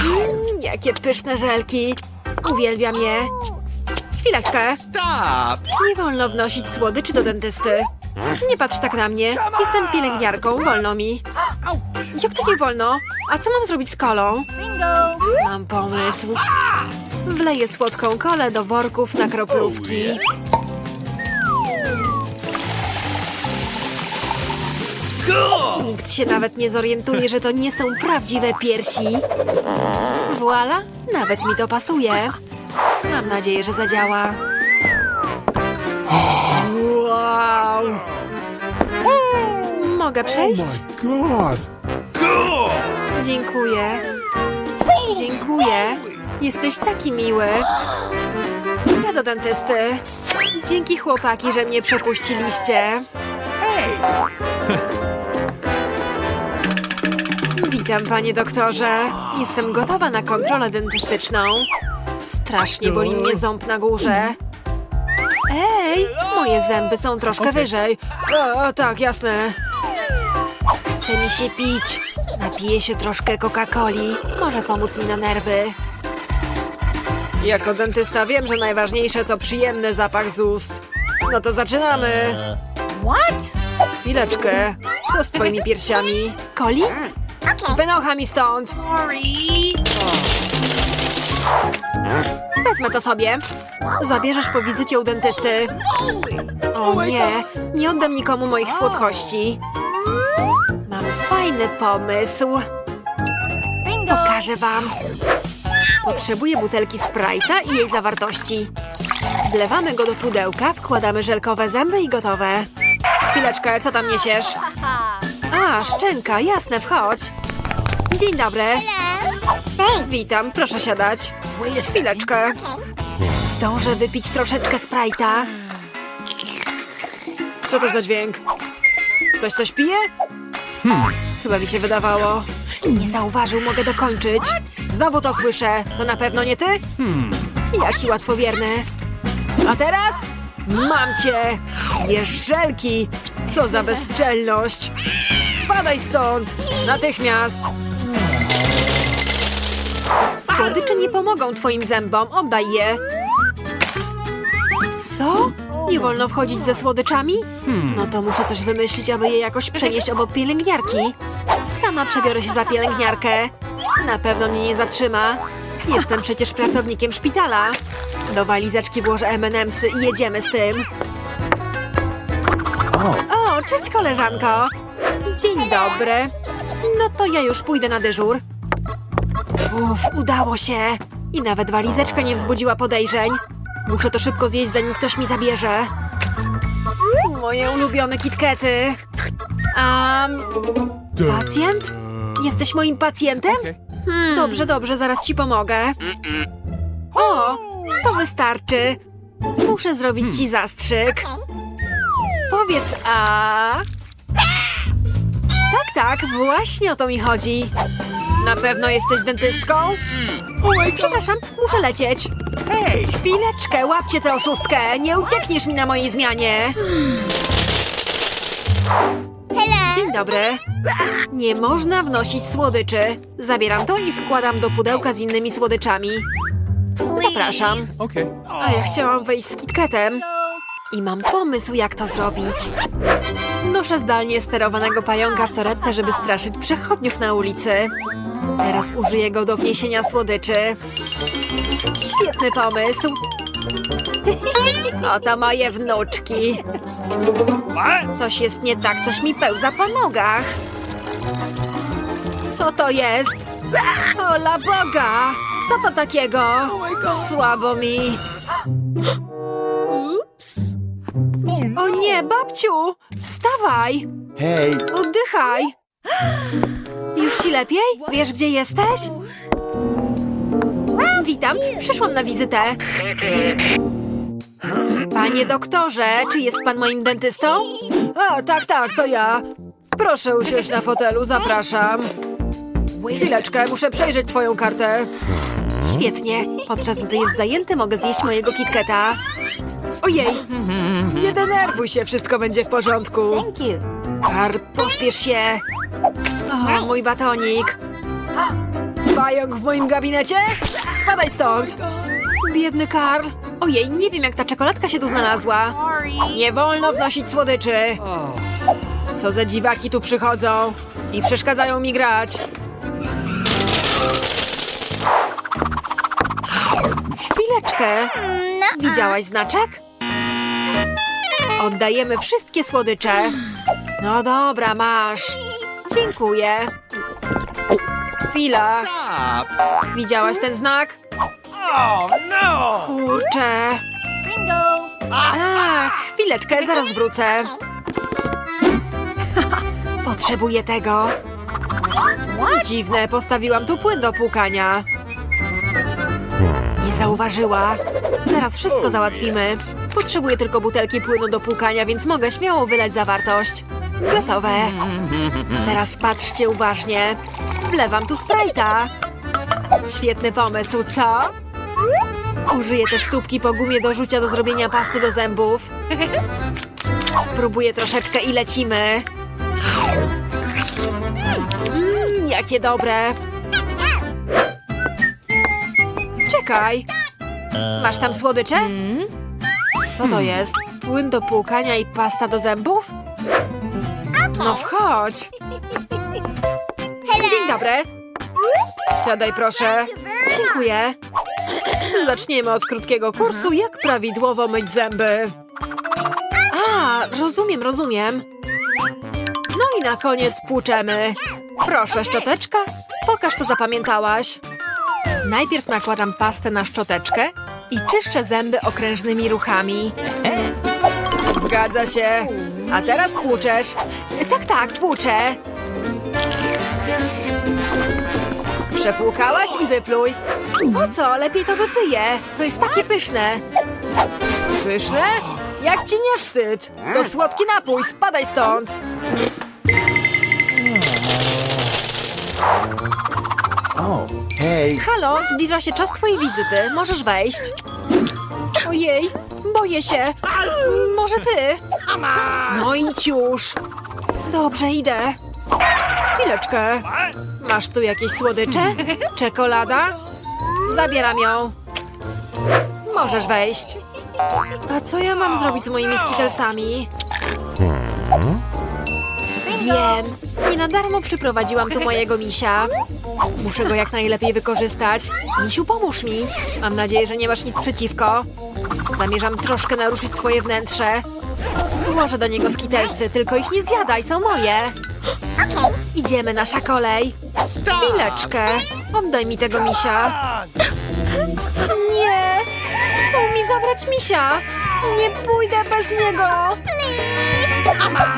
Mm, jakie pyszne żelki. Uwielbiam je. Chwileczkę. Stop! Nie wolno wnosić słodyczy do dentysty. Nie patrz tak na mnie. Jestem pielęgniarką, wolno mi. Jak to nie wolno? A co mam zrobić z kolą? Mam pomysł. Wleję słodką kolę do worków na kroplówki. Nikt się nawet nie zorientuje, że to nie są prawdziwe piersi. Voila, nawet mi to pasuje. Mam nadzieję, że zadziała. Wow! Mogę przejść? God. Dziękuję. Dziękuję. Jesteś taki miły. Ja do dentysty. Dzięki chłopaki, że mnie przepuściliście. Witam, panie doktorze. Jestem gotowa na kontrolę dentystyczną. Strasznie boli mnie ząb na górze. Ej, moje zęby są troszkę wyżej. O, tak, jasne. Chce mi się pić. Napiję się troszkę Coca-Coli. Może pomóc mi na nerwy. Jako dentysta wiem, że najważniejsze to przyjemny zapach z ust. No to zaczynamy. What? Chwileczkę. Co z twoimi piersiami? Coli? Wynocha mi stąd. Wezmę to sobie. Zabierzesz po wizycie u dentysty. O nie, nie oddam nikomu moich słodkości. Mam fajny pomysł. Pokażę wam. Potrzebuję butelki Sprite'a i jej zawartości. Wlewamy go do pudełka, wkładamy żelkowe zęby i gotowe. Chwileczkę, co tam niesiesz? A, szczęka, jasne, wchodź. Dzień dobry. Witam, proszę siadać. Chwileczkę. Zdążę wypić troszeczkę Sprite'a. Co to za dźwięk? Ktoś coś pije? Chyba mi się wydawało. Nie zauważył, mogę dokończyć. Znowu to słyszę. To na pewno nie ty? Jaki łatwowierny. A teraz? Mam cię! Jeżelki! Co za bezczelność! Spadaj stąd! Natychmiast! Słodycze nie pomogą twoim zębom, oddaj je. Co? Nie wolno wchodzić ze słodyczami? No to muszę coś wymyślić, aby je jakoś przenieść obok pielęgniarki. Sama przebiorę się za pielęgniarkę. Na pewno mnie nie zatrzyma. Jestem przecież pracownikiem szpitala. Do walizeczki włożę M&M'sy i jedziemy z tym. O, cześć koleżanko. Dzień dobry. No to ja już pójdę na dyżur. Uff, udało się. I nawet walizeczka nie wzbudziła podejrzeń. Muszę to szybko zjeść, zanim ktoś mi zabierze. Moje ulubione kitkety. A pacjent? Jesteś moim pacjentem? Dobrze, dobrze, zaraz ci pomogę. O, to wystarczy. Muszę zrobić ci zastrzyk. Powiedz a. Tak, tak, właśnie o to mi chodzi. Na pewno jesteś dentystką? Przepraszam, muszę lecieć. Hey! Chwileczkę, łapcie tę oszustkę. Nie uciekniesz mi na mojej zmianie. Dzień dobry. Nie można wnosić słodyczy. Zabieram to i wkładam do pudełka z innymi słodyczami. Zapraszam. A ja chciałam wejść z kitketem. I mam pomysł, jak to zrobić. Noszę zdalnie sterowanego pająka w torebce, żeby straszyć przechodniów na ulicy. Teraz użyję go do wniesienia słodyczy. Świetny pomysł. Oto moje wnuczki. Coś jest nie tak, coś mi pełza po nogach. Co to jest? Ola Boga! Co to takiego? Słabo mi. Ups. O nie, babciu! Wstawaj! Hey. Oddychaj! Ci lepiej? Wiesz, gdzie jesteś? Witam, przyszłam na wizytę. Panie doktorze, czy jest pan moim dentystą? A, tak, tak, to ja. Proszę usiąść na fotelu, zapraszam. Chwileczkę, muszę przejrzeć twoją kartę. Świetnie. Podczas gdy jest zajęty, mogę zjeść mojego kitketa. Ojej, nie denerwuj się, wszystko będzie w porządku. Thank you. Pospiesz się. O, mój batonik. Pająk w moim gabinecie? Spadaj stąd! Biedny Karl. Ojej, nie wiem jak ta czekoladka się tu znalazła. Nie wolno wnosić słodyczy. Co za dziwaki tu przychodzą i przeszkadzają mi grać. Chwileczkę. Widziałaś znaczek? Oddajemy wszystkie słodycze. No dobra, masz. Dziękuję. Chwila. Widziałaś ten znak? Oh no! Kurczę. Bingo. Ach, chwileczkę, zaraz wrócę. Potrzebuję tego. Dziwne, postawiłam tu płyn do płukania. Nie zauważyła. Zaraz wszystko załatwimy. Potrzebuję tylko butelki płynu do płukania, więc mogę śmiało wylać zawartość. Gotowe. Teraz patrzcie uważnie. Wlewam tu sprajta. Świetny pomysł, co? Użyję też tubki po gumie do rzucia do zrobienia pasty do zębów. Spróbuję troszeczkę i lecimy. Mmm, jakie dobre. Czekaj. Masz tam słodycze? Co to jest? Płyn do płukania i pasta do zębów? No wchodź. Dzień dobry. Siadaj proszę. Dziękuję. Zaczniemy od krótkiego kursu, jak prawidłowo myć zęby. A, rozumiem, rozumiem. No i na koniec płuczemy. Proszę, szczoteczka. Pokaż, co zapamiętałaś. Najpierw nakładam pastę na szczoteczkę i czyszczę zęby okrężnymi ruchami. Zgadza się. A teraz płuczesz. Tak, tak, płuczę. Przepłukałaś i wypluj. Po co? Lepiej to wypyję. To jest takie pyszne. Pyszne? Jak ci nie wstyd? To słodki napój, spadaj stąd. Oh, hey. Halo, zbliża się czas twojej wizyty. Możesz wejść. Ojej, boję się. Może ty? No idź już. Dobrze, idę. Chwileczkę. Masz tu jakieś słodycze? Czekolada? Zabieram ją. Możesz wejść. A co ja mam zrobić z moimi skitelsami? Wiem. Nie na darmo przyprowadziłam tu mojego misia. Muszę go jak najlepiej wykorzystać. Misiu, pomóż mi. Mam nadzieję, że nie masz nic przeciwko. Zamierzam troszkę naruszyć twoje wnętrze. Włożę do niego skitelsy, tylko ich nie zjadaj, są moje. Idziemy, nasza kolej. Chwileczkę. Oddaj mi tego misia. Nie! Chcą mi zabrać misia! Nie pójdę bez niego!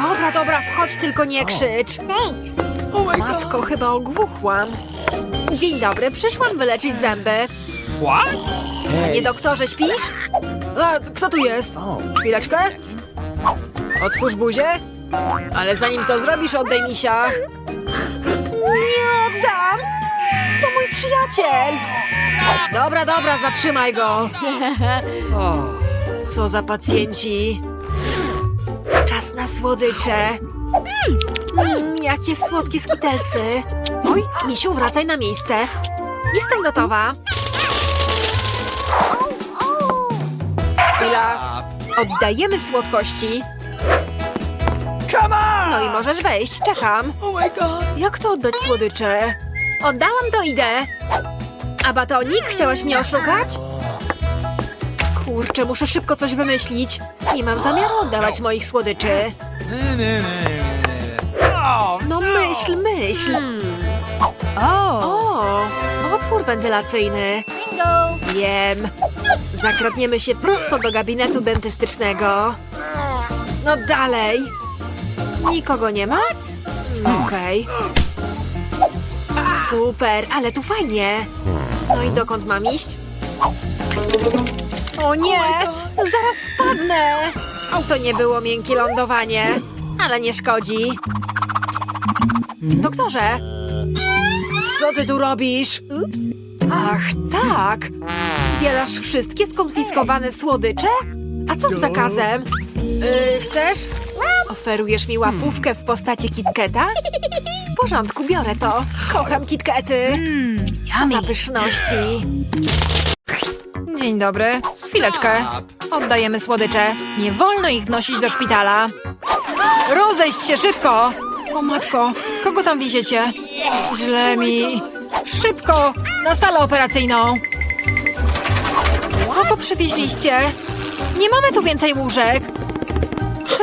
Dobra, dobra, wchodź, tylko nie krzycz. Matko, chyba ogłuchłam. Dzień dobry, przyszłam wyleczyć zęby. What? Nie doktorze, śpisz? A, kto tu jest? Chwileczkę. Otwórz buzię. Ale zanim to zrobisz, oddaj misia. Nie oddam! To mój przyjaciel! Dobra, dobra, zatrzymaj go. Co za pacjenci. Czas na słodycze. Mm, jakie słodkie skitelsy. Oj, misiu, wracaj na miejsce. Jestem gotowa. Chwila. Oddajemy słodkości. No i możesz wejść, czekam. Oh my god! Jak to oddać słodycze? Oddałam, to idę. A batonik? Chciałaś mnie oszukać? Kurczę, muszę szybko coś wymyślić. Nie mam zamiaru oddawać moich słodyczy. No myśl, myśl. Oh. O, otwór wentylacyjny. Bingo. Wiem. Zakradniemy się prosto do gabinetu dentystycznego. No dalej. Nikogo nie ma? No Okej. Super, ale tu fajnie. No i dokąd mam iść? O nie! Zaraz spadnę! To nie było miękkie lądowanie, ale nie szkodzi. Doktorze! Co ty tu robisz? Ach, tak! Zjadasz wszystkie skonfiskowane słodycze? A co z zakazem? Yy, chcesz? Oferujesz mi łapówkę w postaci KitKata? W porządku, biorę to. Kocham KitKaty. za pyszności. Dzień dobry. Chwileczkę. Oddajemy słodycze. Nie wolno ich nosić do szpitala. Rozejść się szybko! O matko, kogo tam wieziecie? Źle mi. Szybko! Na salę operacyjną! Kogo przywieźliście? Nie mamy tu więcej łóżek.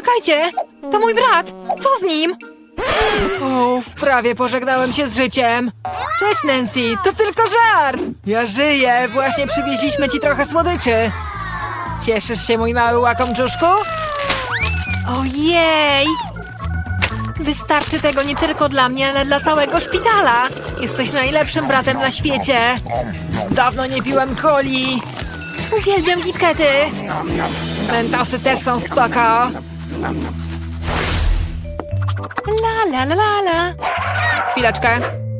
Czekajcie, to mój brat. Co z nim? Uff, prawie pożegnałem się z życiem. Cześć Nancy, to tylko żart. Ja żyję, właśnie przywieźliśmy ci trochę słodyczy. Cieszysz się, mój mały łakomczuszku? Ojej! Wystarczy tego nie tylko dla mnie, ale dla całego szpitala. Jesteś najlepszym bratem na świecie. Dawno nie piłem coli. Uwielbiam kitkety. Mentosy też są spoko. La la la la la. Chwileczkę.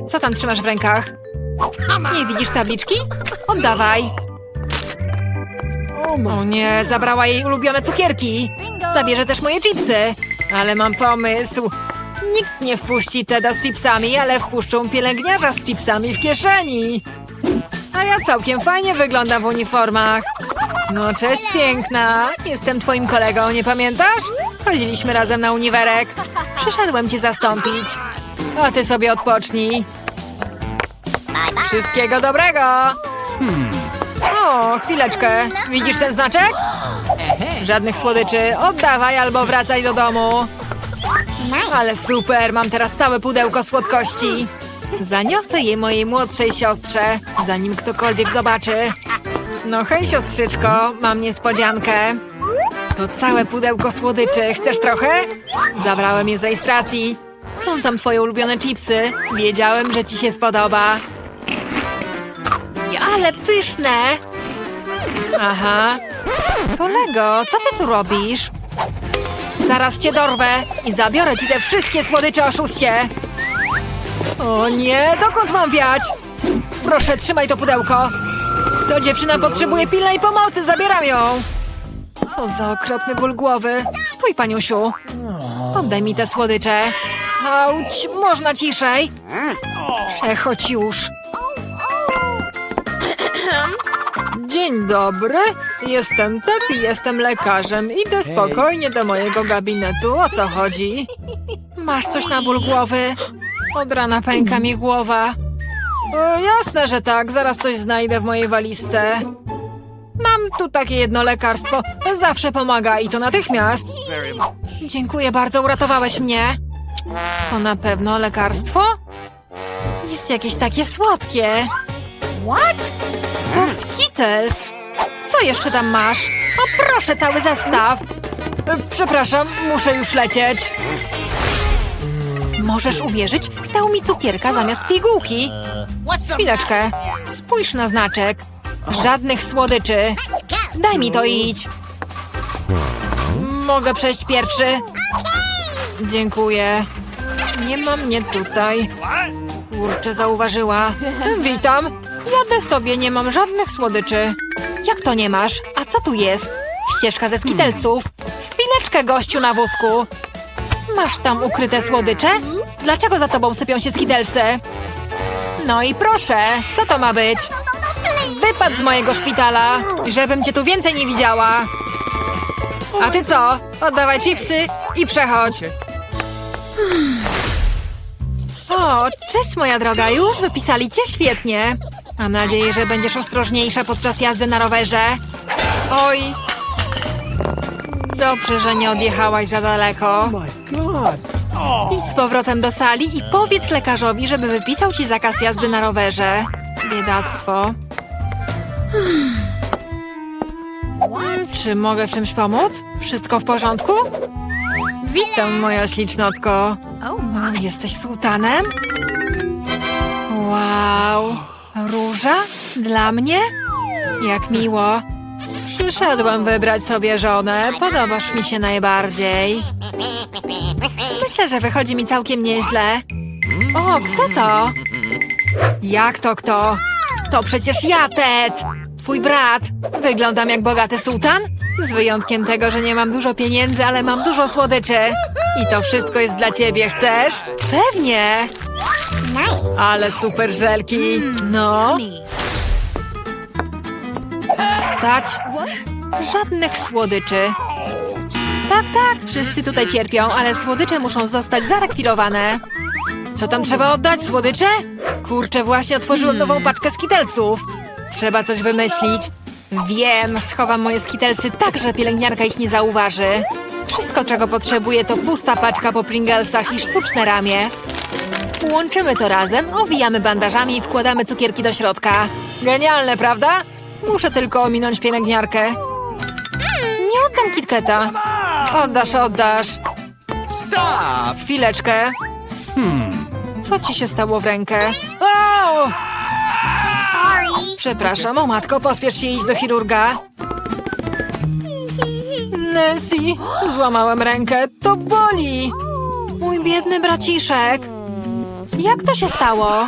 Co tam trzymasz w rękach? Nie widzisz tabliczki? Oddawaj. O nie, zabrała jej ulubione cukierki. Zabierze też moje chipsy. Ale mam pomysł. Nikt nie wpuści Teda z chipsami, ale wpuszczą pielęgniarza z chipsami w kieszeni. A ja całkiem fajnie wyglądam w uniformach. No cześć piękna. Jestem twoim kolegą, nie pamiętasz? Chodziliśmy razem na uniwerek. Przyszedłem cię zastąpić. A ty sobie odpocznij. Wszystkiego dobrego! O, chwileczkę. Widzisz ten znaczek? Żadnych słodyczy. Oddawaj albo wracaj do domu. Ale super, mam teraz całe pudełko słodkości. Zaniosę je mojej młodszej siostrze, zanim ktokolwiek zobaczy. No hej siostrzyczko, mam niespodziankę. To całe pudełko słodyczy. Chcesz trochę? Zabrałem je z rejestracji. Są tam twoje ulubione chipsy. Wiedziałem, że ci się spodoba. Ale pyszne! Aha. Kolego, co ty tu robisz? Zaraz cię dorwę i zabiorę ci te wszystkie słodycze oszuście. O nie, dokąd mam wiać? Proszę, trzymaj to pudełko. To dziewczyna potrzebuje pilnej pomocy, zabieram ją. Co za okropny ból głowy. Stój, paniusiu. Oddaj mi te słodycze. Auć, można ciszej. Przechodź już. Dzień dobry, jestem Ted i jestem lekarzem. Idę spokojnie do mojego gabinetu. O co chodzi? Masz coś na ból głowy? Od rana pęka mi głowa. O, jasne, że tak. Zaraz coś znajdę w mojej walizce. Mam tu takie jedno lekarstwo. Zawsze pomaga i to natychmiast. Dziękuję bardzo, uratowałeś mnie. To na pewno lekarstwo? Jest jakieś takie słodkie. What? To Skittles. Co jeszcze tam masz? O proszę, cały zestaw. E, Przepraszam, muszę już lecieć. Możesz uwierzyć, dał mi cukierka zamiast pigułki. Chwileczkę, spójrz na znaczek. Żadnych słodyczy. Daj mi to idź. Mogę przejść pierwszy? Dziękuję. Nie ma mnie tutaj. Kurczę, zauważyła. Witam. Jadę sobie, nie mam żadnych słodyczy. Jak to nie masz? A co tu jest? Ścieżka ze skitelsów. Chwileczkę, gościu na wózku. Masz tam ukryte słodycze? Dlaczego za tobą sypią się skitelsy? No i proszę, co to ma być? Wypad z mojego szpitala, żebym cię tu więcej nie widziała. A ty co? Oddawaj chipsy i przechodź. O, cześć moja droga, już wypisali cię świetnie. Mam nadzieję, że będziesz ostrożniejsza podczas jazdy na rowerze. Oj. Dobrze, że nie odjechałaś za daleko. My God. Idź z powrotem do sali i powiedz lekarzowi, żeby wypisał ci zakaz jazdy na rowerze. Biedactwo. Czy mogę w czymś pomóc? Wszystko w porządku? Witam, moja ślicznotko. Jesteś sułtanem? Wow. Róża? Dla mnie? Jak miło. Przyszedłem wybrać sobie żonę. Podobasz mi się najbardziej. Myślę, że wychodzi mi całkiem nieźle. O, kto to? Jak to kto? To przecież ja, Ted! Twój brat. Wyglądam jak bogaty sułtan? Z wyjątkiem tego, że nie mam dużo pieniędzy, ale mam dużo słodyczy. I to wszystko jest dla ciebie, chcesz? Pewnie! Ale super żelki. No. Stać. Żadnych słodyczy. Tak, tak, wszyscy tutaj cierpią, ale słodycze muszą zostać zarekwirowane. Co tam trzeba oddać? Słodycze? Kurczę, właśnie otworzyłem nową paczkę skitelsów. Trzeba coś wymyślić. Wiem, schowam moje skitelsy tak, że pielęgniarka ich nie zauważy. Wszystko, czego potrzebuję, to pusta paczka po Pringlesach i sztuczne ramię. Łączymy to razem, owijamy bandażami i wkładamy cukierki do środka. Genialne, prawda? Muszę tylko ominąć pielęgniarkę. Nie oddam KitKata. Oddasz, oddasz. Stop! Chwileczkę. Co ci się stało w rękę? O! Przepraszam, o matko, pospiesz się iść do chirurga. Nancy, złamałem rękę, to boli. Mój biedny braciszek. Jak to się stało?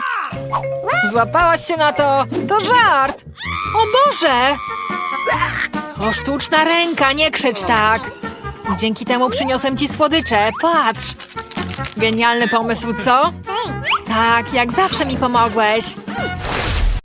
Złapałaś się na to, to żart. O Boże! O sztuczna ręka, nie krzycz tak. Dzięki temu przyniosłem ci słodycze, patrz. Genialny pomysł, co? Tak, jak zawsze mi pomogłeś.